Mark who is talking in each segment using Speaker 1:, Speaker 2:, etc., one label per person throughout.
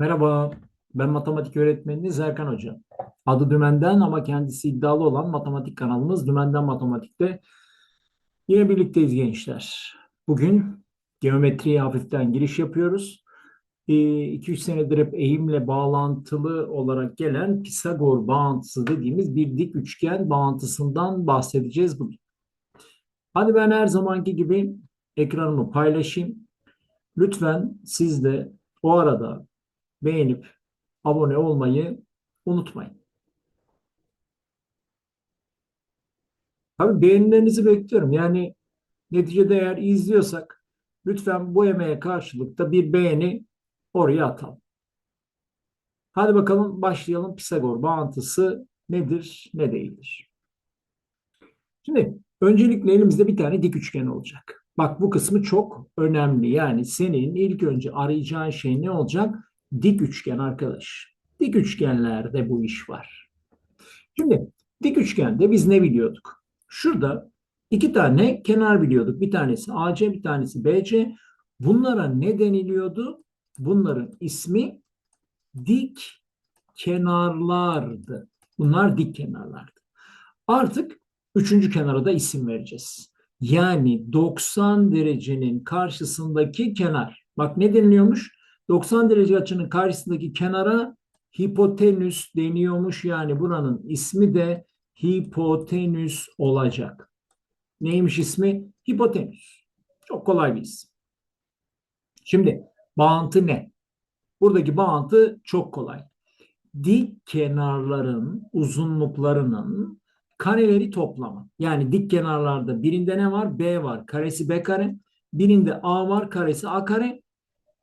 Speaker 1: Merhaba, ben matematik öğretmeniniz Erkan Hoca. Adı Dümen'den ama kendisi iddialı olan matematik kanalımız Dümen'den Matematik'te yine birlikteyiz gençler. Bugün geometriye hafiften giriş yapıyoruz. 2-3 senedir hep eğimle bağlantılı olarak gelen Pisagor bağıntısı dediğimiz bir dik üçgen bağıntısından bahsedeceğiz bugün. Hadi ben her zamanki gibi ekranımı paylaşayım. Lütfen siz de o arada beğenip abone olmayı unutmayın. Tabii beğenilerinizi bekliyorum. Yani neticede eğer izliyorsak lütfen bu emeğe karşılık da bir beğeni oraya atalım. Hadi bakalım başlayalım. Pisagor bağıntısı nedir, ne değildir? Şimdi öncelikle elimizde bir tane dik üçgen olacak. Bak bu kısmı çok önemli. Yani senin ilk önce arayacağın şey ne olacak? Dik üçgen arkadaş. Dik üçgenlerde bu iş var. Şimdi dik üçgende biz ne biliyorduk? Şurada iki tane kenar biliyorduk. Bir tanesi AC, bir tanesi BC. Bunlara ne deniliyordu? Bunların ismi dik kenarlardı. Bunlar dik kenarlardı. Artık üçüncü kenara da isim vereceğiz. Yani 90 derecenin karşısındaki kenar. Bak ne deniliyormuş? 90 derece açının karşısındaki kenara hipotenüs deniyormuş. Yani buranın ismi de hipotenüs olacak. Neymiş ismi? Hipotenüs. Çok kolay bir isim. Şimdi bağıntı ne? Buradaki bağıntı çok kolay. Dik kenarların uzunluklarının kareleri toplamı. Yani dik kenarlarda birinde ne var? B var. Karesi B kare. Birinde A var. Karesi A kare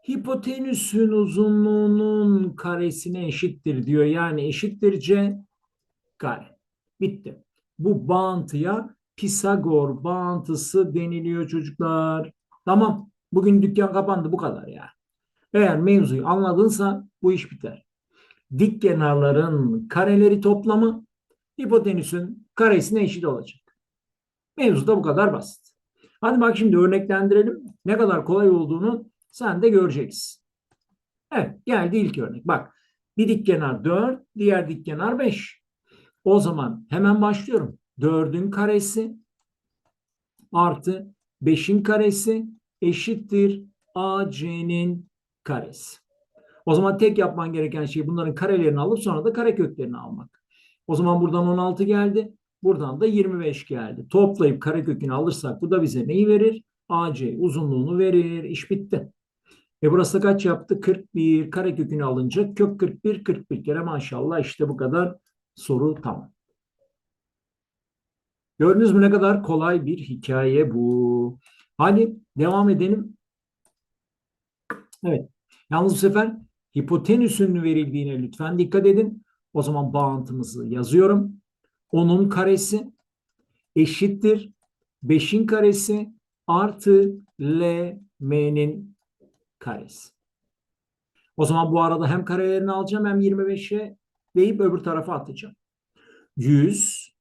Speaker 1: hipotenüsün uzunluğunun karesine eşittir diyor. Yani eşittir C kare. Bitti. Bu bağıntıya Pisagor bağıntısı deniliyor çocuklar. Tamam. Bugün dükkan kapandı bu kadar ya. Eğer mevzuyu anladınsa bu iş biter. Dik kenarların kareleri toplamı hipotenüsün karesine eşit olacak. Mevzu da bu kadar basit. Hadi bak şimdi örneklendirelim. Ne kadar kolay olduğunu sen de göreceksin. Evet geldi ilk örnek. Bak bir dik kenar 4, diğer dik kenar 5. O zaman hemen başlıyorum. 4'ün karesi artı 5'in karesi eşittir AC'nin karesi. O zaman tek yapman gereken şey bunların karelerini alıp sonra da kareköklerini almak. O zaman buradan 16 geldi. Buradan da 25 geldi. Toplayıp karekökünü alırsak bu da bize neyi verir? AC uzunluğunu verir. İş bitti. E burası kaç yaptı? 41 karekökünü alınca kök 41 41 kere maşallah işte bu kadar soru tamam. Gördünüz mü ne kadar kolay bir hikaye bu. Hadi devam edelim. Evet. Yalnız bu sefer hipotenüsün verildiğine lütfen dikkat edin. O zaman bağıntımızı yazıyorum. Onun karesi eşittir 5'in karesi artı L M'nin karesi. O zaman bu arada hem karelerini alacağım hem 25'e deyip öbür tarafa atacağım. 100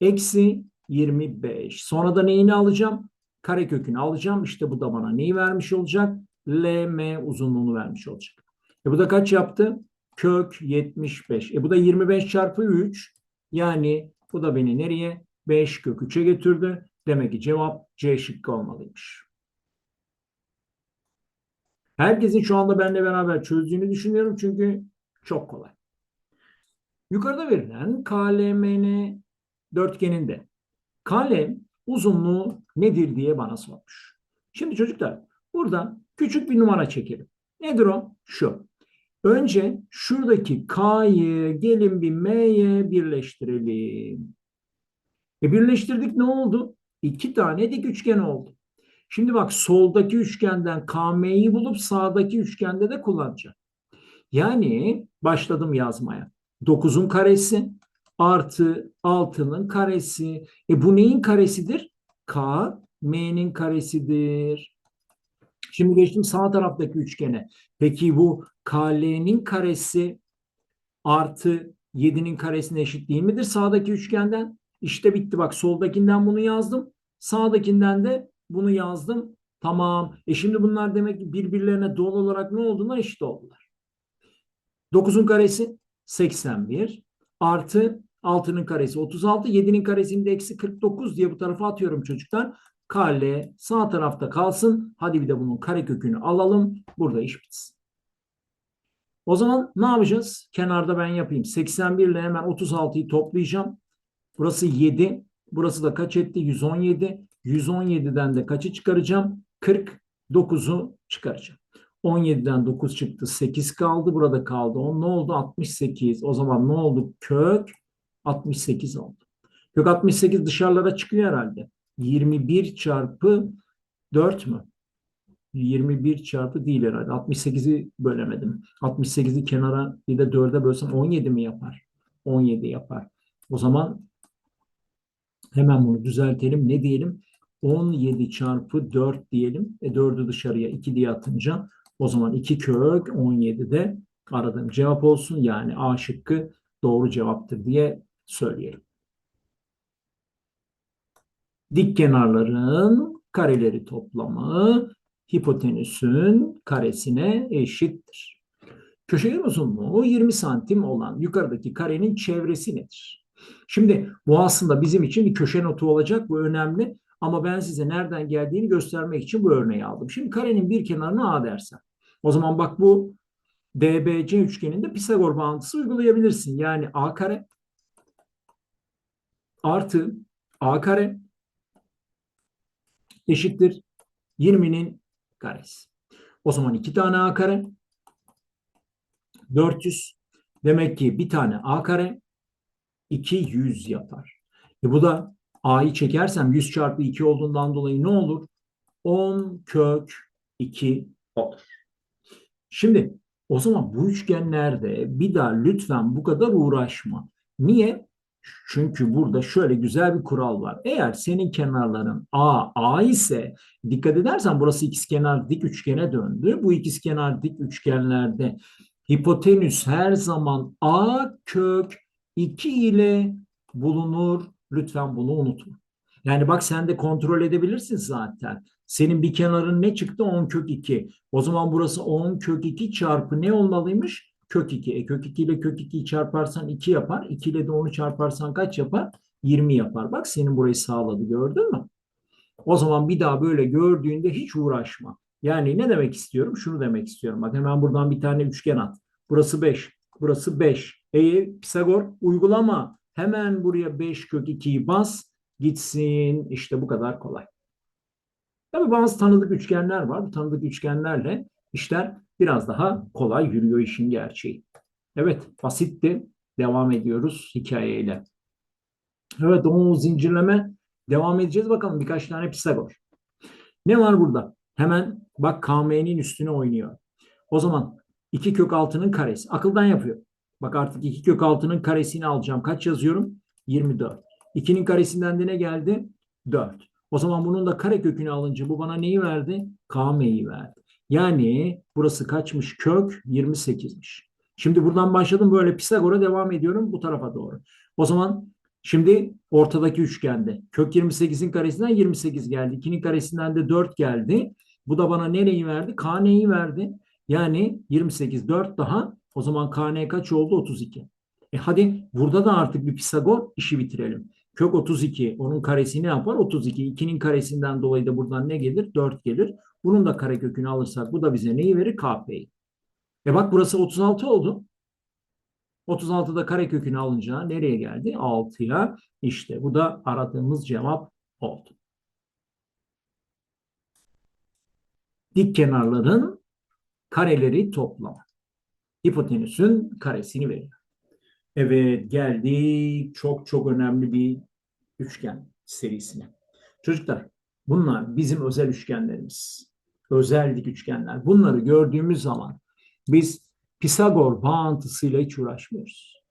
Speaker 1: eksi 25. Sonra da neyini alacağım? Karekökünü alacağım. İşte bu da bana neyi vermiş olacak? LM uzunluğunu vermiş olacak. E bu da kaç yaptı? Kök 75. E bu da 25 çarpı 3. Yani bu da beni nereye? 5 kök 3'e götürdü. Demek ki cevap C şıkkı olmalıymış. Herkesin şu anda benimle beraber çözdüğünü düşünüyorum çünkü çok kolay. Yukarıda verilen KLMN dörtgeninde kalem uzunluğu nedir diye bana sormuş. Şimdi çocuklar burada küçük bir numara çekelim. Nedir o? Şu. Önce şuradaki K'yı gelin bir M'ye birleştirelim. E birleştirdik ne oldu? İki tane dik üçgen oldu. Şimdi bak soldaki üçgenden KM'yi bulup sağdaki üçgende de kullanacağım. Yani başladım yazmaya. 9'un karesi artı 6'nın karesi. E bu neyin karesidir? K, M'nin karesidir. Şimdi geçtim sağ taraftaki üçgene. Peki bu KL'nin karesi artı 7'nin karesine eşit değil midir sağdaki üçgenden? İşte bitti bak soldakinden bunu yazdım. Sağdakinden de bunu yazdım. Tamam. E şimdi bunlar demek ki birbirlerine doğal olarak ne oldular? Eşit oldular. 9'un karesi 81 artı 6'nın karesi 36, 7'nin karesini de eksi 49 diye bu tarafa atıyorum çocuklar. Kale sağ tarafta kalsın. Hadi bir de bunun karekökünü alalım. Burada iş bitsin. O zaman ne yapacağız? Kenarda ben yapayım. 81 ile hemen 36'yı toplayacağım. Burası 7. Burası da kaç etti? 117. 117'den de kaçı çıkaracağım? 49'u çıkaracağım. 17'den 9 çıktı. 8 kaldı. Burada kaldı. 10 ne oldu? 68. O zaman ne oldu? Kök 68 oldu. Kök 68 dışarılara çıkıyor herhalde. 21 çarpı 4 mü? 21 çarpı değil herhalde. 68'i bölemedim. 68'i kenara bir de 4'e bölsem 17 mi yapar? 17 yapar. O zaman hemen bunu düzeltelim. Ne diyelim? 17 çarpı 4 diyelim. E 4'ü dışarıya 2 diye atınca o zaman 2 kök 17 de aradığım cevap olsun. Yani A şıkkı doğru cevaptır diye söyleyelim. Dik kenarların kareleri toplamı hipotenüsün karesine eşittir. Köşegen uzunluğu 20 santim olan yukarıdaki karenin çevresi nedir? Şimdi bu aslında bizim için bir köşe notu olacak. Bu önemli. Ama ben size nereden geldiğini göstermek için bu örneği aldım. Şimdi karenin bir kenarına A dersen. O zaman bak bu DBC üçgeninde Pisagor bağıntısı uygulayabilirsin. Yani A kare artı A kare eşittir 20'nin karesi. O zaman iki tane A kare 400. Demek ki bir tane A kare 200 yapar. E bu da A'yı çekersem 100 çarpı 2 olduğundan dolayı ne olur? 10 kök 2 olur. Şimdi o zaman bu üçgenlerde bir daha lütfen bu kadar uğraşma. Niye? Çünkü burada şöyle güzel bir kural var. Eğer senin kenarların A, A ise dikkat edersen burası ikizkenar dik üçgene döndü. Bu ikizkenar dik üçgenlerde hipotenüs her zaman A kök 2 ile bulunur. Lütfen bunu unutma. Yani bak sen de kontrol edebilirsin zaten. Senin bir kenarın ne çıktı? 10 kök 2. O zaman burası 10 kök 2 çarpı ne olmalıymış? Kök 2. E kök 2 ile kök 2'yi çarparsan 2 yapar. 2 ile de 10'u çarparsan kaç yapar? 20 yapar. Bak senin burayı sağladı gördün mü? O zaman bir daha böyle gördüğünde hiç uğraşma. Yani ne demek istiyorum? Şunu demek istiyorum. Bak hemen buradan bir tane üçgen at. Burası 5. Burası 5. E Pisagor uygulama. Hemen buraya 5 kök 2'yi bas. Gitsin. İşte bu kadar kolay. Tabii bazı tanıdık üçgenler var. Bu tanıdık üçgenlerle işler biraz daha kolay yürüyor işin gerçeği. Evet basitti. Devam ediyoruz hikayeyle. Evet o zincirleme devam edeceğiz bakalım birkaç tane Pisagor. Ne var burada? Hemen bak KM'nin üstüne oynuyor. O zaman 2 kök 6'nın karesi. Akıldan yapıyor. Bak artık 2 kök 6'nın karesini alacağım. Kaç yazıyorum? 24. 2'nin karesinden de ne geldi? 4. O zaman bunun da kare kökünü alınca bu bana neyi verdi? KM'yi verdi. Yani burası kaçmış? Kök 28'miş. Şimdi buradan başladım böyle Pisagor'a devam ediyorum bu tarafa doğru. O zaman şimdi ortadaki üçgende kök 28'in karesinden 28 geldi. 2'nin karesinden de 4 geldi. Bu da bana nereyi verdi? KN'yi verdi. Yani 28 4 daha o zaman KN kaç oldu? 32. E hadi burada da artık bir Pisagor işi bitirelim. Kök 32 onun karesi ne yapar? 32. 2'nin karesinden dolayı da buradan ne gelir? 4 gelir. Bunun da kare kökünü alırsak bu da bize neyi verir? KP'yi. E bak burası 36 oldu. 36'da kare kökünü alınca nereye geldi? 6'ya. İşte bu da aradığımız cevap oldu. Dik kenarların kareleri toplamı. Hipotenüsün karesini veriyor. Evet geldik çok çok önemli bir üçgen serisine. Çocuklar bunlar bizim özel üçgenlerimiz. Özel dik üçgenler. Bunları gördüğümüz zaman biz Pisagor bağıntısıyla hiç uğraşmıyoruz.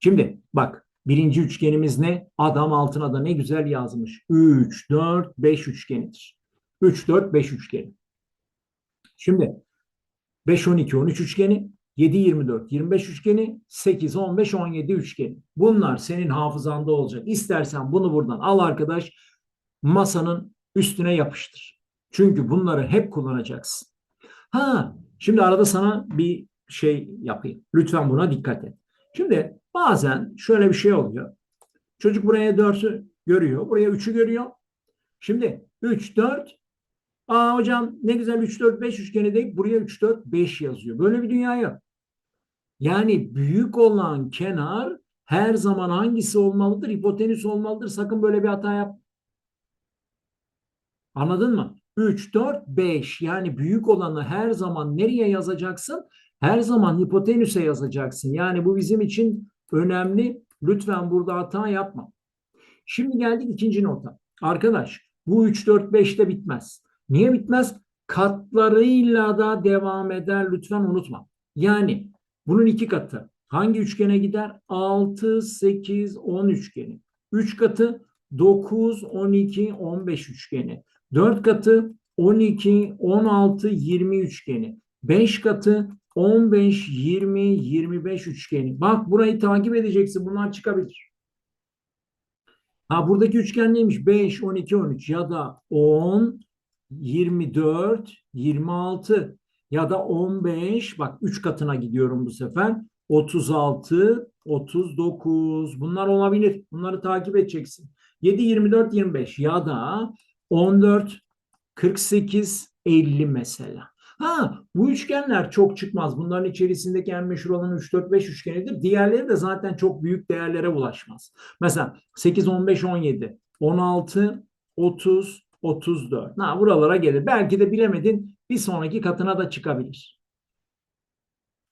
Speaker 1: Şimdi bak birinci üçgenimiz ne? Adam altına da ne güzel yazmış. 3, 4, 5 üçgenidir. 3, 4, 5 üçgeni. Şimdi 5, 12, 13 üçgeni 7, 24, 25 üçgeni, 8, 15, 17 üçgeni. Bunlar senin hafızanda olacak. İstersen bunu buradan al arkadaş, masanın üstüne yapıştır. Çünkü bunları hep kullanacaksın. Ha, şimdi arada sana bir şey yapayım. Lütfen buna dikkat et. Şimdi bazen şöyle bir şey oluyor. Çocuk buraya 4'ü görüyor. Buraya 3'ü görüyor. Şimdi 3, 4. Aa hocam ne güzel 3, 4, 5 üçgeni deyip buraya 3, 4, 5 yazıyor. Böyle bir dünya yok. Yani büyük olan kenar her zaman hangisi olmalıdır? Hipotenüs olmalıdır. Sakın böyle bir hata yap. Anladın mı? 3, 4, 5 yani büyük olanı her zaman nereye yazacaksın? Her zaman hipotenüse yazacaksın. Yani bu bizim için önemli. Lütfen burada hata yapma. Şimdi geldik ikinci nota. Arkadaş bu 3, 4, 5 de bitmez. Niye bitmez? Katlarıyla da devam eder. Lütfen unutma. Yani bunun iki katı. Hangi üçgene gider? 6, 8, 10 üçgeni. 3 katı 9, 12, 15 üçgeni. 4 katı 12, 16, 20 üçgeni. 5 katı 15, 20, 25 üçgeni. Bak burayı takip edeceksin. Bunlar çıkabilir. Ha buradaki üçgen neymiş? 5, 12, 13 ya da 10, 24, 26 ya da 15. Bak 3 katına gidiyorum bu sefer. 36, 39. Bunlar olabilir. Bunları takip edeceksin. 7, 24, 25 ya da 14, 48, 50 mesela. Ha bu üçgenler çok çıkmaz. Bunların içerisindeki en meşhur olan 3, 4, 5 üçgenidir. Diğerleri de zaten çok büyük değerlere ulaşmaz. Mesela 8, 15, 17, 16, 30, 34. Ha, buralara gelir. Belki de bilemedin bir sonraki katına da çıkabilir.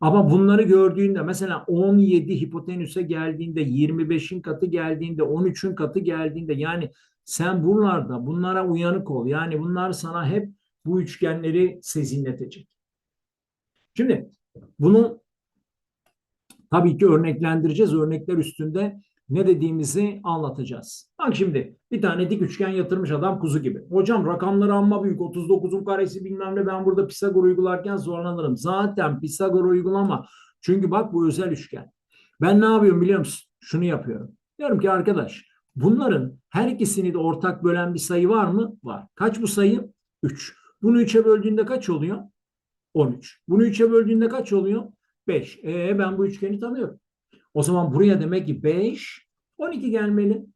Speaker 1: Ama bunları gördüğünde mesela 17 hipotenüse geldiğinde 25'in katı geldiğinde 13'ün katı geldiğinde yani sen buralarda bunlara uyanık ol. Yani bunlar sana hep bu üçgenleri sezinletecek. Şimdi bunu tabii ki örneklendireceğiz. Örnekler üstünde ne dediğimizi anlatacağız. Bak şimdi bir tane dik üçgen yatırmış adam kuzu gibi. Hocam rakamları amma büyük 39'un karesi bilmem ne ben burada Pisagor uygularken zorlanırım. Zaten Pisagor uygulama. Çünkü bak bu özel üçgen. Ben ne yapıyorum biliyor musun? Şunu yapıyorum. Diyorum ki arkadaş bunların her ikisini de ortak bölen bir sayı var mı? Var. Kaç bu sayı? 3. Bunu 3'e böldüğünde kaç oluyor? 13. Bunu 3'e böldüğünde kaç oluyor? 5. E ben bu üçgeni tanıyorum. O zaman buraya demek ki 5, 12 gelmeli.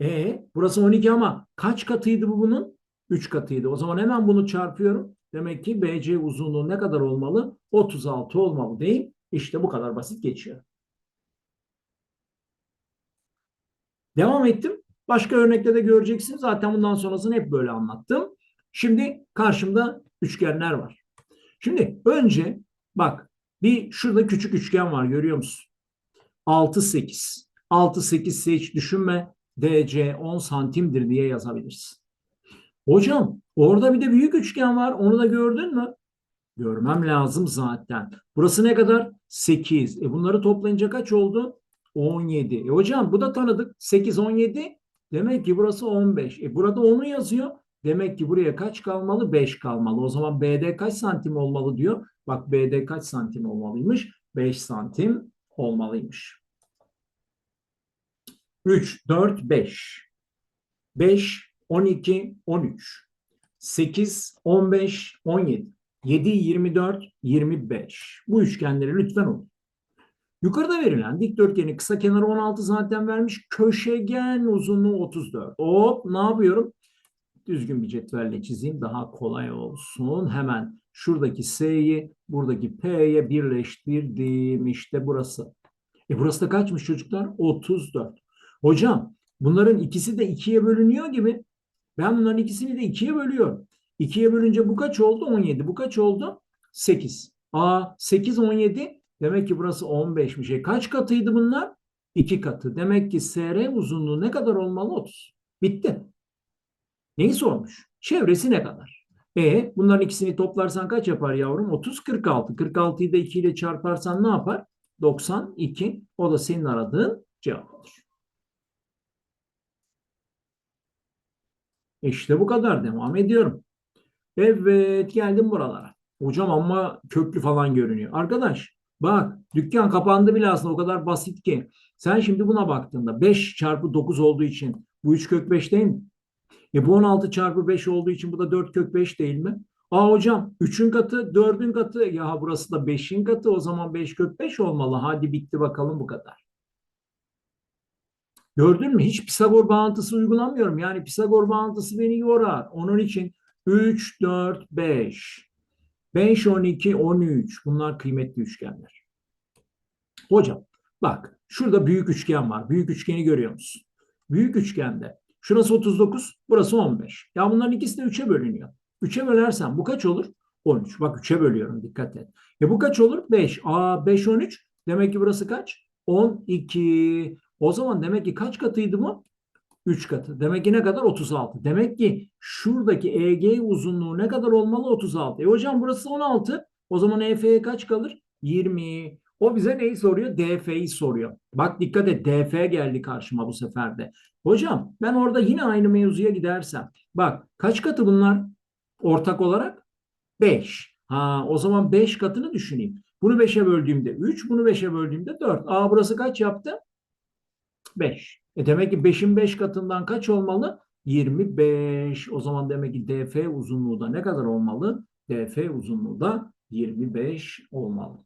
Speaker 1: E burası 12 ama kaç katıydı bu bunun? 3 katıydı. O zaman hemen bunu çarpıyorum. Demek ki BC uzunluğu ne kadar olmalı? 36 olmalı değil. İşte bu kadar basit geçiyor. Devam ettim. Başka örnekte de göreceksiniz. Zaten bundan sonrasını hep böyle anlattım. Şimdi karşımda üçgenler var. Şimdi önce bak bir şurada küçük üçgen var görüyor musun? 6 8. 6 8 ise hiç düşünme DC 10 santimdir diye yazabiliriz. Hocam orada bir de büyük üçgen var. Onu da gördün mü? Görmem lazım zaten. Burası ne kadar? 8. E bunları toplayınca kaç oldu? 17. E hocam bu da tanıdık. 8 17. Demek ki burası 15. E burada 10'u yazıyor. Demek ki buraya kaç kalmalı? 5 kalmalı. O zaman BD kaç santim olmalı diyor. Bak BD kaç santim olmalıymış? 5 santim olmalıymış. 3, 4, 5. 5, 12, 13. 8, 15, 17. 7, 24, 25. Bu üçgenleri lütfen unut. Yukarıda verilen dikdörtgenin kısa kenarı 16 zaten vermiş. Köşegen uzunluğu 34. Hop ne yapıyorum? Düzgün bir cetvelle çizeyim daha kolay olsun. Hemen şuradaki S'yi buradaki P'ye birleştirdim. İşte burası. E burası da kaçmış çocuklar? 34. Hocam bunların ikisi de ikiye bölünüyor gibi. Ben bunların ikisini de ikiye bölüyorum. İkiye bölünce bu kaç oldu? 17. Bu kaç oldu? 8. Aa 8 17. Demek ki burası 15'miş. E kaç katıydı bunlar? 2 katı. Demek ki SR uzunluğu ne kadar olmalı? 30. Bitti. Neyi sormuş? Çevresi ne kadar? E bunların ikisini toplarsan kaç yapar yavrum? 30 46. 46'yı da 2 ile çarparsan ne yapar? 92. O da senin aradığın cevap olur. İşte bu kadar. Devam ediyorum. Evet geldim buralara. Hocam ama köklü falan görünüyor. Arkadaş bak dükkan kapandı bile aslında o kadar basit ki. Sen şimdi buna baktığında 5 çarpı 9 olduğu için bu 3 kök 5 değil mi? E bu 16 çarpı 5 olduğu için bu da 4 kök 5 değil mi? Aa hocam 3'ün katı 4'ün katı ya burası da 5'in katı o zaman 5 kök 5 olmalı. Hadi bitti bakalım bu kadar. Gördün mü? Hiç Pisagor bağıntısı uygulamıyorum. Yani Pisagor bağıntısı beni yorar. Onun için 3, 4, 5. 5, 12, 13. Bunlar kıymetli üçgenler. Hocam bak şurada büyük üçgen var. Büyük üçgeni görüyor musun? Büyük üçgende şurası 39, burası 15. Ya bunların ikisi de 3'e bölünüyor. 3'e bölersen bu kaç olur? 13. Bak 3'e bölüyorum dikkat et. E bu kaç olur? 5. Aa 5 13. Demek ki burası kaç? 12. O zaman demek ki kaç katıydı bu? 3 katı. Demek ki ne kadar? 36. Demek ki şuradaki EG uzunluğu ne kadar olmalı? 36. E hocam burası 16. O zaman EF'ye kaç kalır? 20. O bize neyi soruyor? DF'yi soruyor. Bak dikkat et DF geldi karşıma bu sefer de. Hocam ben orada yine aynı mevzuya gidersem. Bak kaç katı bunlar ortak olarak? 5. Ha, o zaman 5 katını düşüneyim. Bunu 5'e böldüğümde 3, bunu 5'e böldüğümde 4. Aa burası kaç yaptı? 5. E demek ki 5'in 5 katından kaç olmalı? 25. O zaman demek ki DF uzunluğu da ne kadar olmalı? DF uzunluğu da 25 olmalı.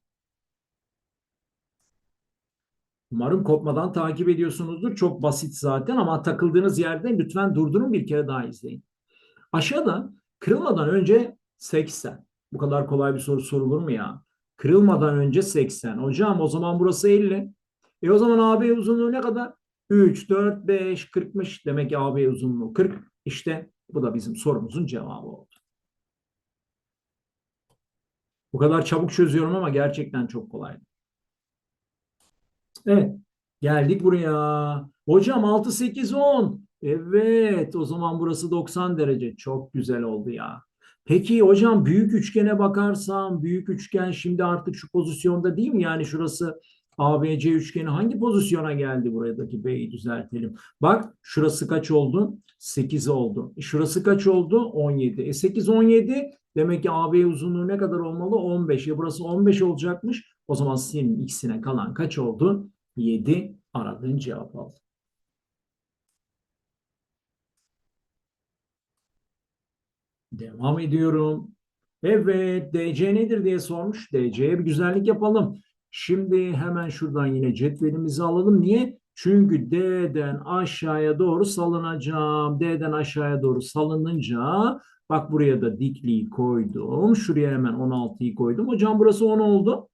Speaker 1: Umarım kopmadan takip ediyorsunuzdur. Çok basit zaten ama takıldığınız yerde lütfen durdurun bir kere daha izleyin. Aşağıda kırılmadan önce 80. Bu kadar kolay bir soru sorulur mu ya? Kırılmadan önce 80. Hocam o zaman burası 50. E o zaman AB uzunluğu ne kadar? 3, 4, 5, 40'mış. Demek ki AB uzunluğu 40. İşte bu da bizim sorumuzun cevabı oldu. Bu kadar çabuk çözüyorum ama gerçekten çok kolay. Evet. Geldik buraya. Hocam 6, 8, 10. Evet. O zaman burası 90 derece. Çok güzel oldu ya. Peki hocam büyük üçgene bakarsam büyük üçgen şimdi artık şu pozisyonda değil mi? Yani şurası ABC üçgeni hangi pozisyona geldi buradaki B'yi düzeltelim. Bak şurası kaç oldu? 8 oldu. E, şurası kaç oldu? 17. E 8 17 demek ki AB uzunluğu ne kadar olmalı? 15. E burası 15 olacakmış. O zaman senin ikisine kalan kaç oldu? 7 aradığın cevap oldu. Devam ediyorum. Evet, DC nedir diye sormuş. DC'ye bir güzellik yapalım. Şimdi hemen şuradan yine cetvelimizi alalım. Niye? Çünkü D'den aşağıya doğru salınacağım. D'den aşağıya doğru salınınca bak buraya da dikliği koydum. Şuraya hemen 16'yı koydum. Hocam burası 10 oldu.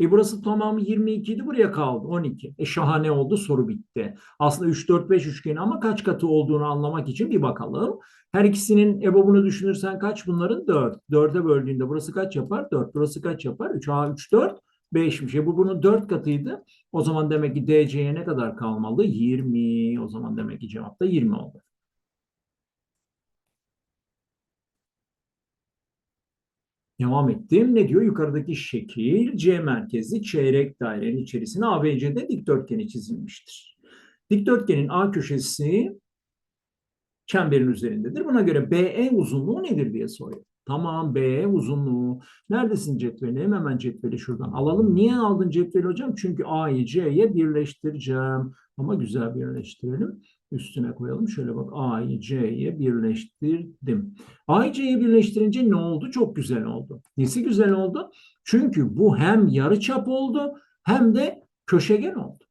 Speaker 1: E burası tamamı 22 idi buraya kaldı 12. E şahane oldu soru bitti. Aslında 3 4 5 üçgeni ama kaç katı olduğunu anlamak için bir bakalım. Her ikisinin ebobunu düşünürsen kaç bunların? 4. 4'e böldüğünde burası kaç yapar? 4. Burası kaç yapar? 3 A 3 4 5'miş. E bu bunun 4 katıydı. O zaman demek ki DC'ye ne kadar kalmalı? 20. O zaman demek ki cevap da 20 oldu. Devam ettim. Ne diyor? Yukarıdaki şekil C merkezli çeyrek dairenin içerisine ABC'de dikdörtgeni çizilmiştir. Dikdörtgenin A köşesi çemberin üzerindedir. Buna göre BE uzunluğu nedir diye soruyor. Tamam BE uzunluğu. Neredesin cetvelim? Hemen cetveli şuradan alalım. Niye aldın cetveli hocam? Çünkü A'yı C'ye birleştireceğim. Ama güzel birleştirelim. Üstüne koyalım. Şöyle bak A'yı C'ye birleştirdim. A'yı C'ye birleştirince ne oldu? Çok güzel oldu. Nesi güzel oldu? Çünkü bu hem yarıçap oldu hem de köşegen oldu.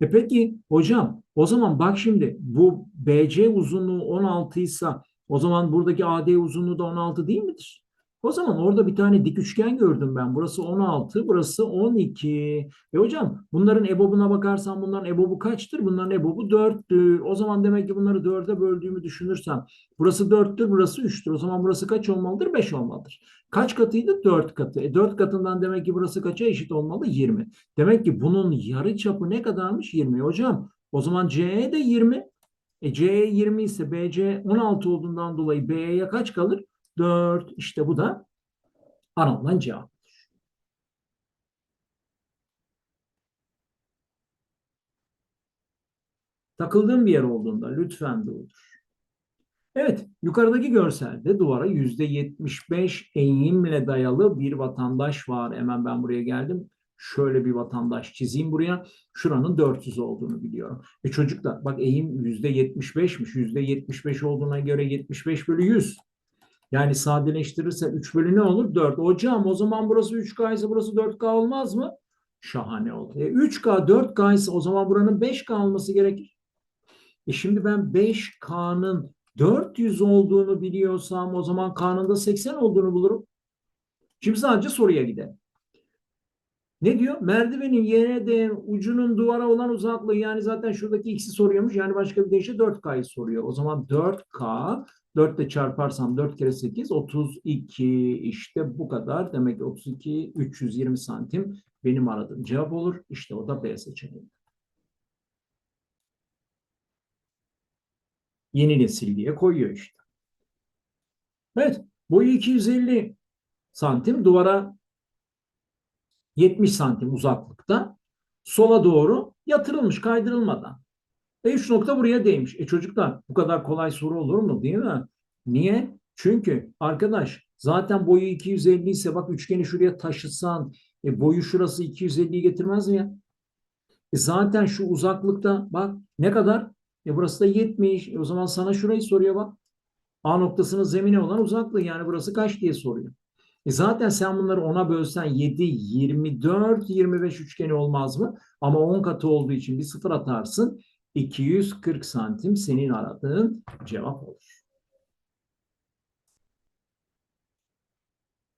Speaker 1: E peki hocam o zaman bak şimdi bu BC uzunluğu 16 ise o zaman buradaki AD uzunluğu da 16 değil midir? O zaman orada bir tane dik üçgen gördüm ben. Burası 16, burası 12. E hocam bunların ebobuna bakarsan bunların ebobu kaçtır? Bunların ebobu 4'tür. O zaman demek ki bunları 4'e böldüğümü düşünürsem burası 4'tür, burası 3'tür. O zaman burası kaç olmalıdır? 5 olmalıdır. Kaç katıydı? 4 katı. E 4 katından demek ki burası kaça eşit olmalı? 20. Demek ki bunun yarı çapı ne kadarmış? 20. Hocam o zaman CE de 20. E CE 20 ise BC 16 olduğundan dolayı BE'ye kaç kalır? 4. İşte bu da aranılan cevap. Takıldığım bir yer olduğunda lütfen durdur. Evet, yukarıdaki görselde duvara %75 eğimle dayalı bir vatandaş var. Hemen ben buraya geldim. Şöyle bir vatandaş çizeyim buraya. Şuranın 400 olduğunu biliyorum. E çocuklar bak eğim %75'miş. %75 olduğuna göre 75 bölü 100. Yani sadeleştirirse 3 bölü ne olur? 4. Hocam o zaman burası 3K ise burası 4K olmaz mı? Şahane oldu. E 3K 4K ise o zaman buranın 5K olması gerekir. E şimdi ben 5K'nın 400 olduğunu biliyorsam o zaman K'nın da 80 olduğunu bulurum. Şimdi sadece soruya gidelim. Ne diyor? Merdivenin yere değen ucunun duvara olan uzaklığı yani zaten şuradaki x'i soruyormuş. Yani başka bir deyişle 4K'yı soruyor. O zaman 4K 4 ile çarparsam 4 kere 8 32 işte bu kadar. Demek ki 32 320 santim benim aradığım cevap olur. İşte o da B seçeneği. Yeni nesil diye koyuyor işte. Evet boyu 250 santim duvara 70 santim uzaklıkta sola doğru yatırılmış kaydırılmadan. E 3 nokta buraya değmiş. E çocuklar bu kadar kolay soru olur mu değil mi? Niye? Çünkü arkadaş zaten boyu 250 ise bak üçgeni şuraya taşısan e boyu şurası 250'yi getirmez mi ya? E zaten şu uzaklıkta bak ne kadar? E burası da 70. E o zaman sana şurayı soruyor bak. A noktasının zemine olan uzaklığı yani burası kaç diye soruyor. E zaten sen bunları ona bölsen 7, 24, 25 üçgeni olmaz mı? Ama 10 katı olduğu için bir sıfır atarsın. 240 santim senin aradığın cevap olur.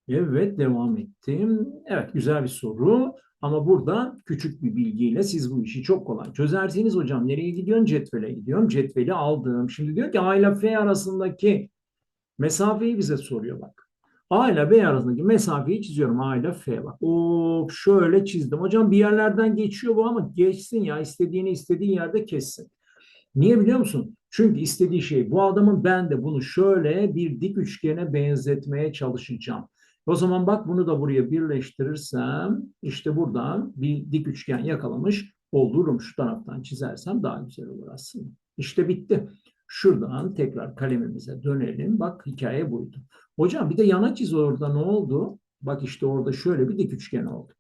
Speaker 1: Evet devam ettim. Evet güzel bir soru. Ama burada küçük bir bilgiyle siz bu işi çok kolay çözersiniz hocam. Nereye gidiyorsun? Cetvele gidiyorum. Cetveli aldım. Şimdi diyor ki A ile F arasındaki mesafeyi bize soruyor bak. A ile B arasındaki mesafeyi çiziyorum. A ile F bak. O şöyle çizdim. Hocam bir yerlerden geçiyor bu ama geçsin ya. istediğini istediğin yerde kessin. Niye biliyor musun? Çünkü istediği şey bu adamın ben de bunu şöyle bir dik üçgene benzetmeye çalışacağım. O zaman bak bunu da buraya birleştirirsem işte buradan bir dik üçgen yakalamış olurum. Şu taraftan çizersem daha güzel olur aslında. İşte bitti. Şuradan tekrar kalemimize dönelim. Bak hikaye buydu. Hocam bir de yana çiz orada ne oldu? Bak işte orada şöyle bir dik üçgen oldu.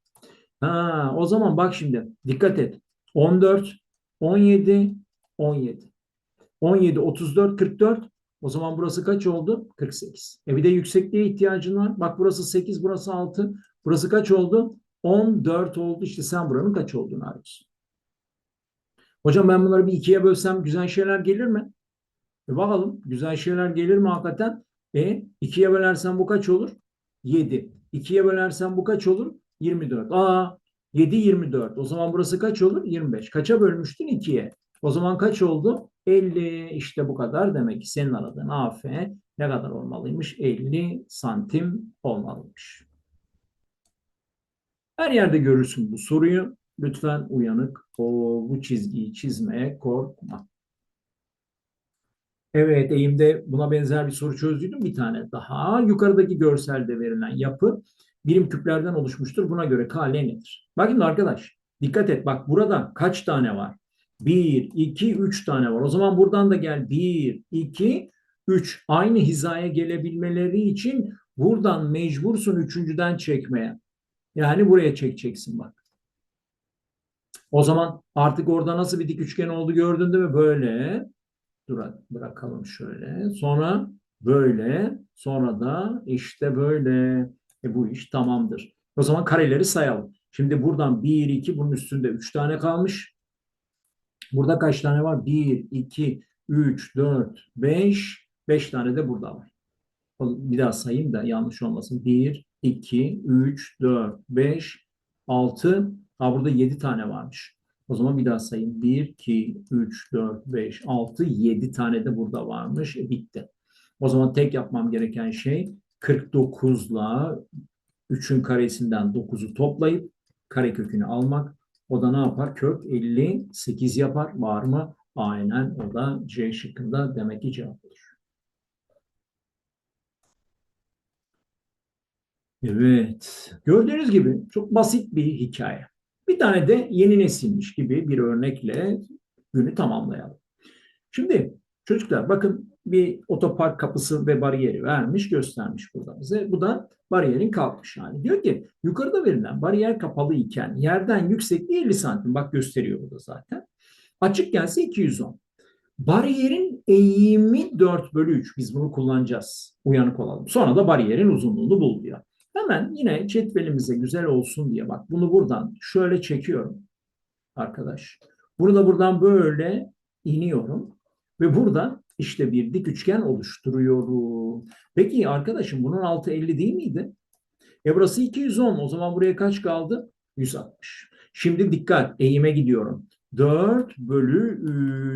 Speaker 1: Ha, o zaman bak şimdi dikkat et. 14, 17, 17. 17, 34, 44. O zaman burası kaç oldu? 48. E bir de yüksekliğe ihtiyacın var. Bak burası 8, burası 6. Burası kaç oldu? 14 oldu. İşte sen buranın kaç olduğunu arıyorsun. Hocam ben bunları bir ikiye bölsem güzel şeyler gelir mi? E bakalım güzel şeyler gelir mi hakikaten? E ikiye bölersen bu kaç olur? 7. İkiye bölersen bu kaç olur? 24. Aa 7 24. O zaman burası kaç olur? 25. Kaça bölmüştün? 2'ye. O zaman kaç oldu? 50 işte bu kadar demek ki senin aradığın AF ne kadar olmalıymış? 50 santim olmalıymış. Her yerde görürsün bu soruyu. Lütfen uyanık o bu çizgiyi çizmeye korkma. Evet, eğimde buna benzer bir soru çözdüydüm bir tane daha. Yukarıdaki görselde verilen yapı birim küplerden oluşmuştur. Buna göre KL nedir? Bakın arkadaş, dikkat et. Bak burada kaç tane var? 1, 2, 3 tane var. O zaman buradan da gel. 1, 2, 3. Aynı hizaya gelebilmeleri için buradan mecbursun üçüncüden çekmeye. Yani buraya çekeceksin bak. O zaman artık orada nasıl bir dik üçgen oldu gördün değil mi? Böyle. Dur bırakalım şöyle. Sonra böyle. Sonra da işte böyle. E bu iş tamamdır. O zaman kareleri sayalım. Şimdi buradan 1, 2 bunun üstünde 3 tane kalmış. Burada kaç tane var? 1, 2, 3, 4, 5. 5 tane de burada var. Bir daha sayayım da yanlış olmasın. 1, 2, 3, 4, 5, 6. Ha burada 7 tane varmış. O zaman bir daha sayayım. 1, 2, 3, 4, 5, 6, 7 tane de burada varmış. E, bitti. O zaman tek yapmam gereken şey 49 ile 3'ün karesinden 9'u toplayıp karekökünü almak. O da ne yapar? Kök 58 yapar. Var mı? Aynen o da C şıkkında demek ki cevap olur. Evet. Gördüğünüz gibi çok basit bir hikaye. Bir tane de yeni nesilmiş gibi bir örnekle günü tamamlayalım. Şimdi çocuklar bakın bir otopark kapısı ve bariyeri vermiş göstermiş burada bize. Bu da bariyerin kalkmış hali. Diyor ki yukarıda verilen bariyer kapalı iken yerden yüksekliği 50 santim. Bak gösteriyor burada zaten. Açık gelse 210. Bariyerin eğimi 4 bölü 3. Biz bunu kullanacağız. Uyanık olalım. Sonra da bariyerin uzunluğunu bul diyor. Hemen yine cetvelimize güzel olsun diye bak bunu buradan şöyle çekiyorum arkadaş. Bunu da buradan böyle iniyorum ve buradan işte bir dik üçgen oluşturuyorum. Peki arkadaşım bunun altı 50 değil miydi? E burası 210. O zaman buraya kaç kaldı? 160. Şimdi dikkat. Eğime gidiyorum. 4 bölü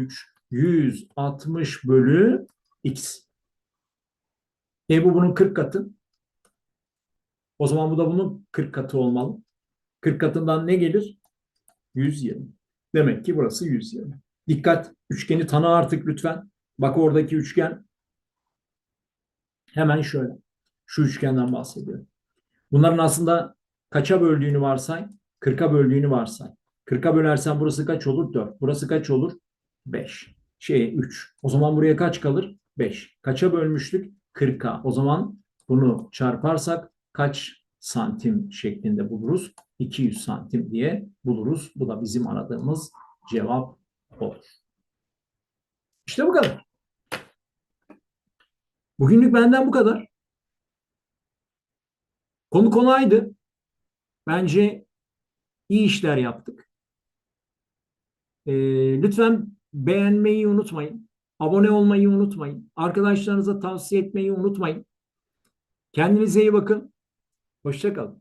Speaker 1: 3. 160 bölü x. E bu bunun 40 katı. O zaman bu da bunun 40 katı olmalı. 40 katından ne gelir? 120. Demek ki burası 120. Dikkat. Üçgeni tanı artık lütfen. Bak oradaki üçgen. Hemen şöyle. Şu üçgenden bahsediyorum. Bunların aslında kaça böldüğünü varsay? 40'a böldüğünü varsay. 40'a bölersen burası kaç olur? 4. Burası kaç olur? 5. Şey 3. O zaman buraya kaç kalır? 5. Kaça bölmüştük? 40'a. O zaman bunu çarparsak kaç santim şeklinde buluruz? 200 santim diye buluruz. Bu da bizim aradığımız cevap olur. İşte bu kadar. Bugünlük benden bu kadar. Konu kolaydı. Bence iyi işler yaptık. Ee, lütfen beğenmeyi unutmayın. Abone olmayı unutmayın. Arkadaşlarınıza tavsiye etmeyi unutmayın. Kendinize iyi bakın. Hoşçakalın.